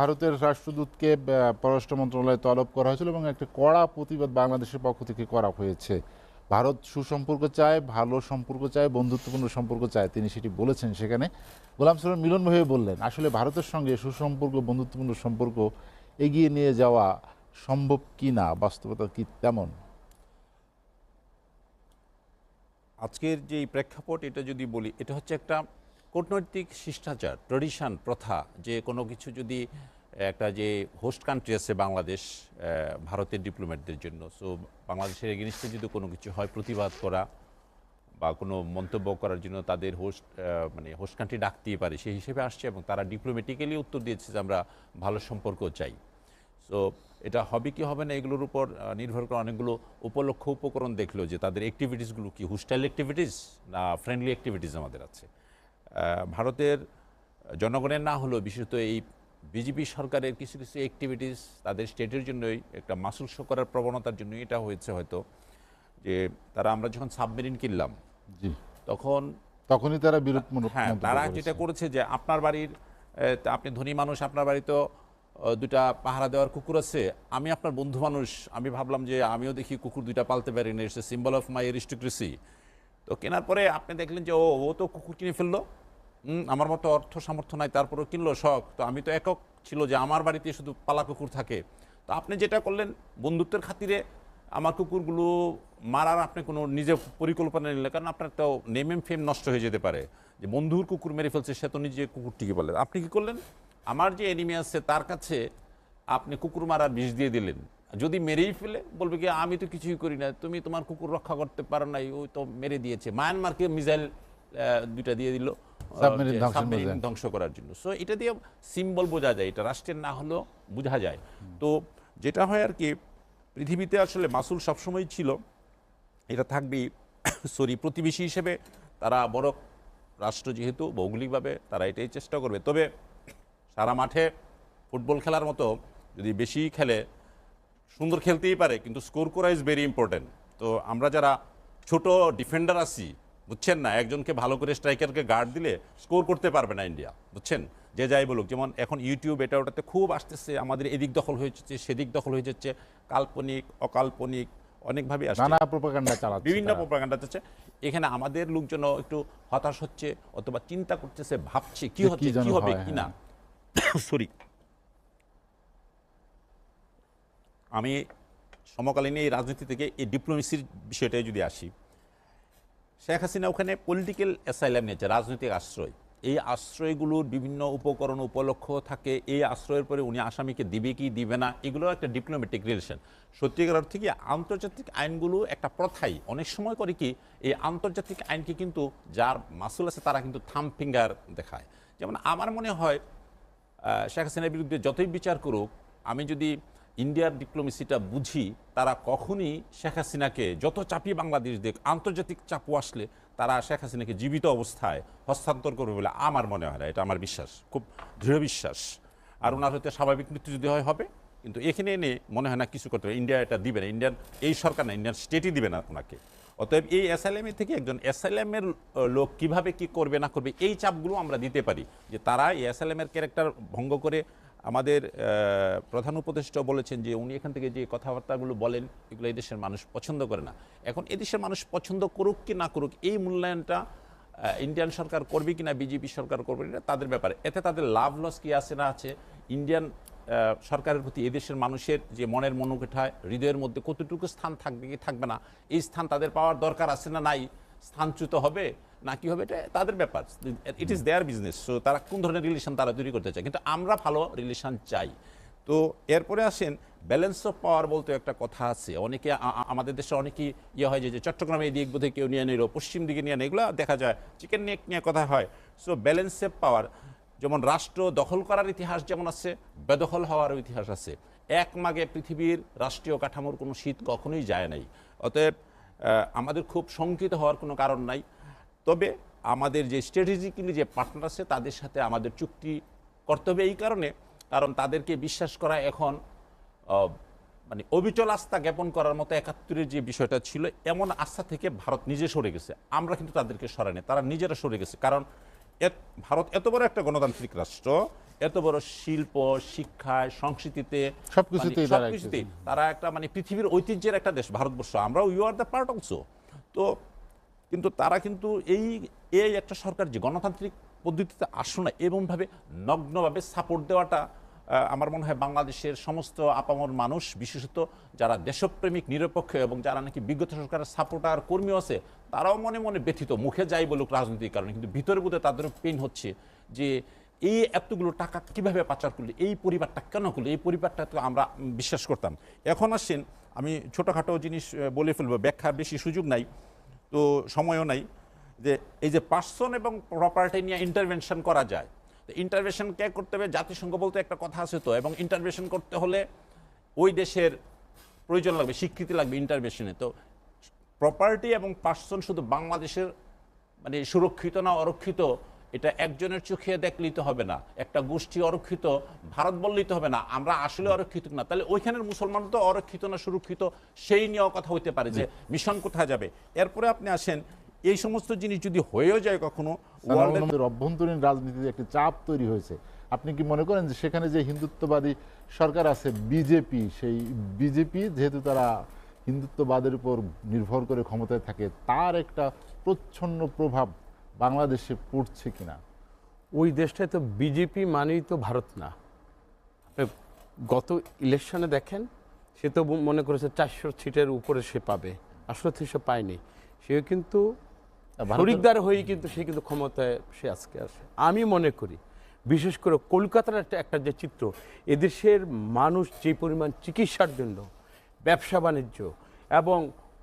ভারতের রাষ্ট্রদূতকে পররাষ্ট্র মন্ত্রণালয়ে তলব করা হয়েছিল এবং একটা কড়া প্রতিবাদ বাংলাদেশের পক্ষ থেকে করা হয়েছে। ভারত সুসম্পর্ক চায়, ভালো সম্পর্ক চায়, বন্ধুত্বপূর্ণ সম্পর্ক চায়, তিনি সেটি বলেছেন সেখানে। গোলাম সালাম মিলন ভাবে বললেন, আসলে ভারতের সঙ্গে সুসম্পর্ক, বন্ধুত্বপূর্ণ সম্পর্ক এগিয়ে নিয়ে যাওয়া সম্ভব কি না বাস্তবতা কি তেমন? আজকের যে প্রেক্ষাপট, এটা যদি বলি, এটা হচ্ছে একটা কূটনৈতিক শিষ্টাচার ট্রেডিশন প্রথা, যে কোনো কিছু যদি একটা যে হোস্ট কান্ট্রি আছে বাংলাদেশ ভারতের ডিপ্লোম্যাটদের জন্য সো বাংলাদেশের এগেনিস্টে যদি কোনো কিছু হয়, প্রতিবাদ করা বা কোনো মন্তব্য করার জন্য তাদের হোস্ট মানে হোস্ট কান্ট্রি ডাকতেই পারে, সেই হিসেবে আসছে এবং তারা ডিপ্লোম্যাটিক্যালি উত্তর দিয়েছে যে আমরা ভালো সম্পর্ক চাই। সো এটা হবে কি হবে না, এগুলোর উপর নির্ভর করে অনেকগুলো উপলক্ষ উপকরণ দেখল যে তাদের অ্যাক্টিভিটিসগুলো কি হোস্টাইল অ্যাক্টিভিটিস না ফ্রেন্ডলি অ্যাক্টিভিটিস আমাদের আছে। ভারতের জনগণের না হলেও বিশেষত এই বিজেপি সরকারের কিছু কিছু অ্যাক্টিভিটিস তাদের স্টেটের জন্যই একটা মাসুল শো করার প্রবণতার জন্যই এটা হয়েছে হয়তো। যে তারা আমরা যখন সাবমেরিন কিনলাম জি। তখন তখনই তারা বিরোধমূলক হ্যাঁ তারা যেটা করেছে যে আপনার বাড়ির আপনি ধনী মানুষ আপনার বাড়ি তো আহ, দুটা পাহারা দেওয়ার কুকুর আছে আমি আপনার বন্ধু মানুষ আমি ভাবলাম যে আমিও দেখি কুকুর দুইটা পালতে পারি না it's symbol of my aristocracy তো কেনার পরে আপনি দেখলেন যে ও ও তো কুকুর কিনে ফেলল। আমার মতো অর্থ সামর্থ্য নাই, তারপরেও কিনলো শখ। তো আমি তো একক ছিল যে আমার বাড়িতে শুধু পালা কুকুর থাকে। তো আপনি যেটা করলেন, বন্ধুত্বের খাতিরে আমার কুকুরগুলো মারার আপনি কোনো নিজে পরিকল্পনা নিলেন কারণ আপনার তো নেম এম ফেম নষ্ট হয়ে যেতে পারে। যে বন্ধুর কুকুর মেরে ফেলছে, সে তো নিজে কুকুরটিকে বলেন আপনি কি করলেন? আমার যে এনিমি আছে, তার কাছে আপনি কুকুর মারার বিষ দিয়ে দিলেন। যদি মেরেই ফেলে, বলবে কি, আমি তো কিছুই করি না, তুমি তোমার কুকুর রক্ষা করতে পারো নাই ওই তো মেরে দিয়েছে। মায়ানমারকে মিসাইল দুইটা দিয়ে দিল। ধ্বংস করার জন্য। সো এটা দিয়ে সিম্বল বোঝা যায় এটা রাষ্ট্রের না হলেও বোঝা যায়। তো যেটা হয় আর কি পৃথিবীতে আসলে মাসুল সবসময় ছিল। এটা থাকবেই সরি প্রতিবেশী হিসেবে তারা বড় রাষ্ট্র যেহেতু ভৌগোলিকভাবে তারা এটাই চেষ্টা করবে। তবে সারা মাঠে ফুটবল খেলার মতো যদি বেশি খেলে সুন্দর খেলতেই পারে কিন্তু স্কোর করা ইজ ভেরি ইম্পর্টেন্ট তো আমরা যারা ছোট ডিফেন্ডার আছি বুঝছেন না? একজনকে ভালো করে স্ট্রাইকারকে গার্ড দিলে স্কোর করতে পারবে না ইন্ডিয়া বুঝছেন? যে যাই বলুক যেমন এখন ইউটিউব এটা ওটাতে খুব আসতেছে আমাদের এদিক দখল হয়ে যাচ্ছে সেদিক দখল হয়ে যাচ্ছে কাল্পনিক অকাল্পনিক অনেকভাবে আসছে। নানা প্রপাগান্ডা চালাচ্ছে বিভিন্ন। প্রোপাগান্ডা হচ্ছে এখানে আমাদের লোকজন একটু হতাশ হচ্ছে অথবা চিন্তা করতেছে ভাবছে কি হচ্ছে কি হবে কি না। সরি আমি সমকালীন এই রাজনীতি থেকে এই ডিপ্লোমেসির বিষয়টায় যদি আসি শেখ হাসিনা ওখানে পলিটিক্যাল অ্যাসাইলাম নিয়েছে, রাজনৈতিক আশ্রয়। এই আশ্রয়গুলোর বিভিন্ন উপকরণ উপলক্ষ থাকে, এই আশ্রয়ের পরে উনি আসামিকে দিবে কি দিবে না এগুলো একটা ডিপ্লোম্যাটিক রিলেশন সত্যিকার অর্থে কি আন্তর্জাতিক আইনগুলো একটা প্রথাই। অনেক সময় করে কি এই আন্তর্জাতিক আইনকে কিন্তু যার মাসুল আছে তারা কিন্তু থাম ফিঙ্গার দেখায়। যেমন আমার মনে হয় শেখ হাসিনার বিরুদ্ধে যতই বিচার করুক, আমি যদি ইন্ডিয়ার ডিপ্লোমেসিটা বুঝি তারা কখনই শেখ হাসিনাকে যত চাপিয়ে বাংলাদেশ দেখ, আন্তর্জাতিক চাপও আসলে তারা শেখ হাসিনাকে জীবিত অবস্থায় হস্তান্তর করবে বলে আমার মনে হয় না। এটা আমার বিশ্বাস, খুব দৃঢ় বিশ্বাস। আর ওনার হয়তো স্বাভাবিক মৃত্যু যদি হয়, হবে। কিন্তু এখানে এনে মনে হয় না কিছু করতে হবে ইন্ডিয়া এটা দিবে না। ইন্ডিয়ান, এই সরকার না, ইন্ডিয়ান স্টেটই দিবে না ওনাকে অতএব এই এসআইএম থেকে একজন এসআইএম এর লোক কীভাবে কি করবে, না করবে, এই চাপগুলো আমরা দিতে পারি। যে তারা এই এসআইএম এর ক্যারেক্টার ভঙ্গ করে আমাদের প্রধান উপদেষ্টা বলেছেন যে উনি এখান থেকে যে কথাবার্তাগুলো বলেন, এগুলো এদেশের মানুষ পছন্দ করে না। এখন এদেশের মানুষ পছন্দ করুক কি না করুক, এই মূল্যায়নটা ইন্ডিয়ান সরকার করবে কি না বিজেপি সরকার করবে কিনা, তাদের ব্যাপারে। এতে তাদের লাভ লস কি আছে না আছে, ইন্ডিয়ান সরকারের প্রতি এদেশের মানুষের যে মনের মনোকেঠায় হৃদয়ের মধ্যে কতটুকু স্থান থাকবে কি থাকবে না, এই স্থান তাদের পাওয়ার দরকার আছে না নাই, স্থানচ্যুত হবে? না, কি হবে? এটা তাদের ব্যাপার। It is their business so তারা কোন ধরনের রিলেশন তারা তৈরি করতে চায়। কিন্তু আমরা ভালো রিলেশন চাই। তো এরপরে আসেন ব্যালেন্স অফ পাওয়ার বলতে একটা কথা আছে। অনেকে আমাদের দেশে অনেকেই ইয়ে হয় যে চট্টগ্রামে এই দিক বোধহয় কেউ নিয়ে নিল পশ্চিম দিকে নিয়ে এগুলো দেখা যায় চিকেন নেক নিয়ে কথা হয়। সো ব্যালেন্স অফ পাওয়ার যেমন রাষ্ট্র দখল করার ইতিহাস যেমন আছে, বেদখল হওয়ার ইতিহাস আছে। এক মাগে পৃথিবীর রাষ্ট্রীয় কাঠামোর কোনো শীত কখনোই যায় নাই। অতএব আমাদের খুব শঙ্কিত হওয়ার কোনো কারণ নাই। তবে আমাদের যে স্ট্র্যাটেজিক্যালি যে পার্টনার আছে তাদের সাথে আমাদের চুক্তি করতে হবে এই কারণে। কারণ তাদেরকে বিশ্বাস করা এখন মানে অবিচল আস্থা জ্ঞাপন করার মতো একাত্তরের যে বিষয়টা ছিল এমন আস্থা থেকে ভারত নিজে সরে গেছে। আমরা কিন্তু তাদেরকে সরাই তারা নিজেরা সরে গেছে। কারণ ভারত এত বড় একটা গণতান্ত্রিক রাষ্ট্র এত বড় শিল্প শিক্ষায় সংস্কৃতিতে সবকিছুতেই মানে তারা তারা একটা মানে পৃথিবীর ঐতিহ্যের একটা দেশ ভারতবর্ষ আমরা you are the part also তো কিন্তু তারা কিন্তু এই এই একটা সরকার যে গণতান্ত্রিক পদ্ধতিতে আসলো না, এমনভাবে নগ্নভাবে সাপোর্ট দেওয়াটা আমার মনে হয় বাংলাদেশের সমস্ত আপামর মানুষ, বিশেষত যারা দেশপ্রেমিক, নিরপেক্ষ এবং যারা নাকি বিগত সরকারের সাপোর্টার কর্মীও আছে, তারাও মনে মনে ব্যথিত, মুখে যাই বলুক রাজনৈতিক কারণে, কিন্তু ভিতরে বোধহয় তাদের পেন হচ্ছে যে এই এতগুলো টাকা কীভাবে পাচার করল, এই পরিবারটা কেন করল, এই পরিবারটা তো আমরা বিশ্বাস করতাম। এখন আসছেন আমি ছোটোখাটো জিনিস বলে ফেলব ব্যাখ্যার বেশি সুযোগ নাই। তো সময়ও নাই, যে এই যে পার্সন এবং প্রপার্টি নিয়ে ইন্টারভেনশন করা যায়, তো ইন্টারভেনশন কে করতে হবে? জাতিসংঘ বলতে একটা কথা আছে তো, এবং ইন্টারভেনশন করতে হলে ওই দেশের প্রয়োজন লাগবে, স্বীকৃতি লাগবে ইন্টারভেনশনে তো প্রপার্টি এবং পার্সন শুধু বাংলাদেশের মানে সুরক্ষিত না অরক্ষিত এটা একজনের চোখে দেখলেই তো হবে না। একটা গোষ্ঠী অরক্ষিত ভারত বললেই তো হবে না। আমরা আসলে অরক্ষিত না। তাহলে ওইখানের মুসলমান তো অরক্ষিত না সুরক্ষিত সেই নিয়েও কথা হইতে পারে যে মিশন কোথায় যাবে। এরপরে আপনি আসেন এই সমস্ত জিনিস যদি হয়েও যায় কখনো ওয়ার্ল্ডের অভ্যন্তরীণ রাজনীতিতে একটি চাপ তৈরি হয়েছে। আপনি কি মনে করেন যে সেখানে যে হিন্দুত্ববাদী সরকার আছে বিজেপি সেই বিজেপি যেহেতু তারা হিন্দুত্ববাদের উপর নির্ভর করে ক্ষমতায় থাকে তার একটা প্রচ্ছন্ন প্রভাব বাংলাদেশে পড়ছে কিনা? ওই দেশটায় তো বিজেপি মানেই তো ভারত না। গত ইলেকশনে দেখেন সে তো মনে করেছে চারশো সিটের উপরে সে পাবে। আসলে তো সে পায়নি। সেও কিন্তু শরিকদার হয়েই কিন্তু সে কিন্তু ক্ষমতায় সে আজকে আসে আমি মনে করি বিশেষ করে কলকাতার একটা একটা যে চিত্র এদেশের মানুষ যে পরিমাণ চিকিৎসার জন্য ব্যবসা বাণিজ্য এবং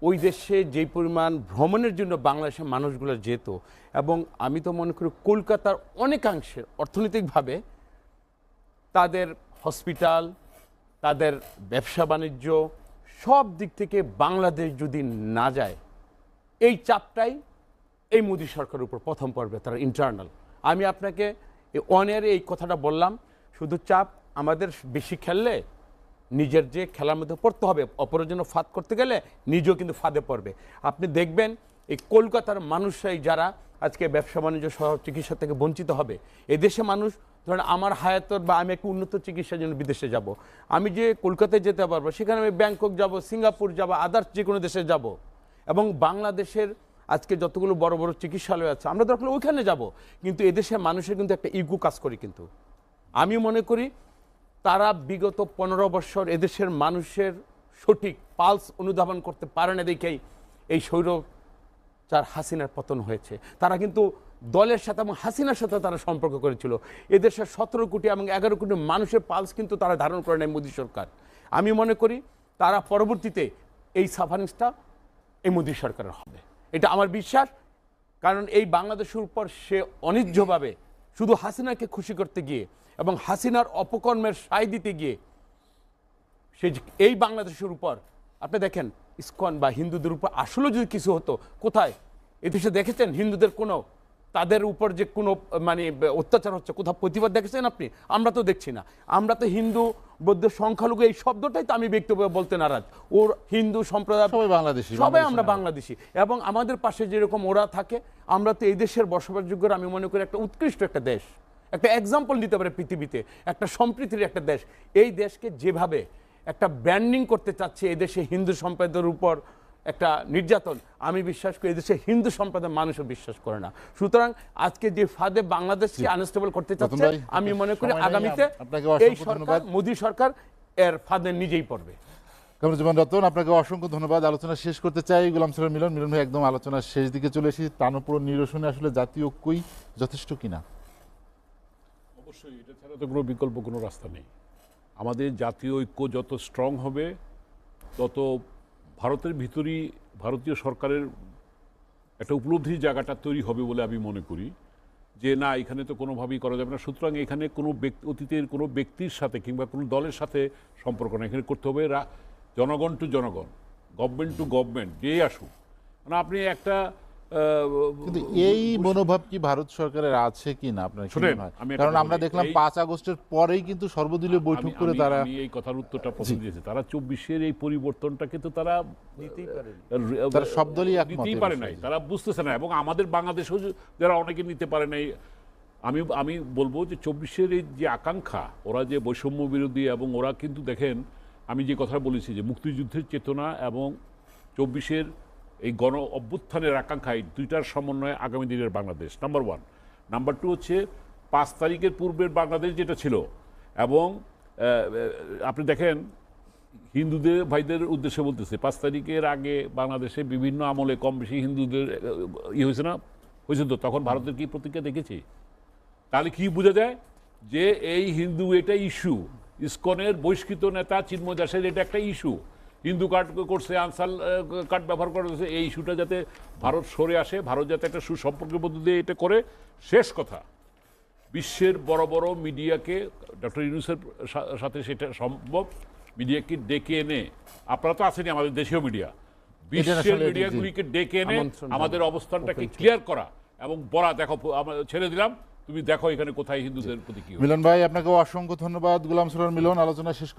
ওই দেশে যে পরিমাণ ভ্রমণের জন্য বাংলাদেশের মানুষগুলো যেত, এবং আমি তো মনে করি কলকাতার অনেকাংশে অর্থনৈতিকভাবে তাদের হসপিটাল, তাদের ব্যবসা বাণিজ্য সব দিক থেকে বাংলাদেশ যদি না যায়, এই চাপটাই এই মোদী সরকারের উপর প্রথম পর্বে তারা ইন্টারনাল আমি আপনাকে ইয়ারে এই কথাটা বললাম, শুধু চাপ, আমাদের বেশি খেললে নিজের যে খেলার মধ্যে পড়তে হবে, অপরের জন্য ফাঁদ করতে গেলে নিজেও কিন্তু ফাঁদে পড়বে। আপনি দেখবেন এই কলকাতার মানুষরাই যারা আজকে ব্যবসা বাণিজ্য সহ চিকিৎসা থেকে বঞ্চিত হবে এদেশে মানুষ ধরেন আমার হায়াতর বা আমি একটু উন্নত চিকিৎসার জন্য বিদেশে যাব, আমি যে কলকাতায় যেতে পারব, সেখানে আমি ব্যাংকক যাব, সিঙ্গাপুর যাব, আদার্স যে কোনো দেশে যাব এবং বাংলাদেশের আজকে যতগুলো বড় বড় চিকিৎসালয় আছে, আমরা দরকার ওইখানে যাব, কিন্তু এদেশের মানুষের কিন্তু একটা ইগু কাজ করি কিন্তু। আমি মনে করি তারা বিগত পনেরো বছর এদেশের মানুষের সঠিক পালস অনুধাবন করতে পারে না দেখেই এই সৌর যার হাসিনার পতন হয়েছে। তারা কিন্তু দলের সাথে এবং হাসিনার সাথে তারা সম্পর্ক করেছিল। এদেশের সতেরো কোটি এবং এগারো কোটি মানুষের পালস কিন্তু তারা ধারণ করে নেয় মোদী সরকার। আমি মনে করি তারা পরবর্তীতে এই সাফারিংসটা এই মোদী সরকারের হবে। এটা আমার বিশ্বাস, কারণ এই বাংলাদেশের উপর সে অনিজ্যভাবে শুধু হাসিনাকে খুশি করতে গিয়ে এবং হাসিনার অপকর্মের সায় দিতে গিয়ে সে এই বাংলাদেশের উপর আপনি দেখেন ইস্কন বা হিন্দুদের উপর আসলে যদি কিছু হতো কোথায়? এদেশে দেখেছেন হিন্দুদের কোনো তাদের উপর যে কোনো মানে অত্যাচার হচ্ছে কোথাও প্রতিবাদ দেখেছেন আপনি? আমরা তো দেখছি না। আমরা তো হিন্দু বৌদ্ধ সংখ্যালঘু এই শব্দটাই তো আমি ব্যক্তিগতভাবে বলতে নারাজ। ওর হিন্দু সম্প্রদায় সবাই বাংলাদেশি, সবাই আমরা। বাংলাদেশি। এবং আমাদের পাশে যেরকম ওরা থাকে আমরা তো এই দেশের বসবাসযোগ্য আমি মনে করি একটা উৎকৃষ্ট একটা দেশ। একটা এক্সাম্পল দিতে পারে পৃথিবীতে একটা সম্প্রীতির একটা দেশ। এই দেশকে যেভাবে একটা ব্যান্ডিং করতে চাচ্ছে এই দেশে হিন্দু সম্প্রদায়ের উপর একটা নির্যাতন আমি বিশ্বাস করি এদেশে হিন্দু সম্প্রদায়ের মানুষও বিশ্বাস করে না। সুতরাং আজকে যে ফাঁদে বাংলাদেশকে আনস্টেবল করতে চাচ্ছে আমি মনে করি আগামীতে এই সরকার। মোদী সরকার এর ফাঁদে নিজেই পড়বে। কামরুজ্জামান রতন আপনাকে অসংখ্য ধন্যবাদ। আলোচনা শেষ করতে চাই গোলাম সালাম মিলন। মিলন ভাই একদম আলোচনার শেষ দিকে চলে এসেছি। প্রাণপুর নিরসনে আসলে জাতীয় ঐক্যই যথেষ্ট কিনা? অবশ্যই, এটা ছাড়া তো কোনো বিকল্প, কোনো রাস্তা নেই। আমাদের জাতীয় ঐক্য যত স্ট্রং হবে, তত ভারতের ভিতরই ভারতীয় সরকারের একটা উপলব্ধির জায়গাটা তৈরি হবে বলে আমি মনে করি। যে না, এখানে তো কোনোভাবেই করা যাবে না। সুতরাং এখানে কোনো ব্যক্তি অতীতের কোনো ব্যক্তির সাথে কিংবা কোনো দলের সাথে সম্পর্ক না এখানে করতে হবে জনগণ টু জনগণ গভর্নমেন্ট টু গভর্নমেন্ট যেই আসুক। মানে আপনি একটা কিন্তু এই মনোভাব কি ভারত সরকারের আছে কি না আপনার কারণ আমরা দেখলাম পাঁচ আগস্টের পরেই কিন্তু সর্বদলীয় বৈঠক করে তারা এই কথার উত্তরটা প্রথম দিয়েছে। তারা চব্বিশের এই পরিবর্তনটাকে তো তারা তারা সব দলই নিতেই পারে নাই। তারা বুঝতেছে না এবং আমাদের বাংলাদেশেও যারা অনেকে নিতে পারে নাই আমি আমি বলব যে চব্বিশের এই যে আকাঙ্ক্ষা ওরা যে বৈষম্য বিরোধী এবং ওরা কিন্তু দেখেন আমি যে কথা বলেছি যে মুক্তিযুদ্ধের চেতনা এবং চব্বিশের এই গণ অভ্যুত্থানের আকাঙ্ক্ষা এই দুইটার সমন্বয়ে আগামী দিনের Bangladesh. Number one number two হচ্ছে পাঁচ তারিখের পূর্বের বাংলাদেশ যেটা ছিল এবং আপনি দেখেন হিন্দুদের ভাইদের উদ্দেশ্যে বলতেছে পাঁচ তারিখের আগে বাংলাদেশে বিভিন্ন আমলে কম বেশি হিন্দুদের আহ, ইয়ে হয়েছে না? হয়েছে তো? তখন ভারতের কি প্রতিক্রিয়া দেখেছি? তাহলে কি বোঝা যায়? যে এই হিন্দু এটা ইস্যু ইস্কনের বহিষ্কৃত নেতা চিন্ময় দাসের এটা একটা ইস্যু হিন্দু কার্ড করছে আনসার কার্ড ব্যবহার করেছে এই ইস্যুটা যাতে ভারত সরে আসে ভারত যাতে একটা সুসম্পর্কের মধ্যে দিয়ে এটা করে। শেষ কথা বিশ্বের বড় বড় মিডিয়াকে ডক্টর ইউনুসের সাথে সেটা সম্ভব মিডিয়াকে ডেকে এনে আপনারা তো আছেনই আমাদের দেশীয় মিডিয়া বিশ্বের মিডিয়াগুলিকে ডেকে এনে আমাদের অবস্থানটাকে ক্লিয়ার করা এবং বলা দেখো আমরা ছেড়ে দিলাম তুমি দেখো এখানে কোথায় হিন্দুদের প্রতি কি মিলন ভাই আপনাকে অসংখ্য ধন্যবাদ গুলাম সুরার মিলন আলোচনা শেষ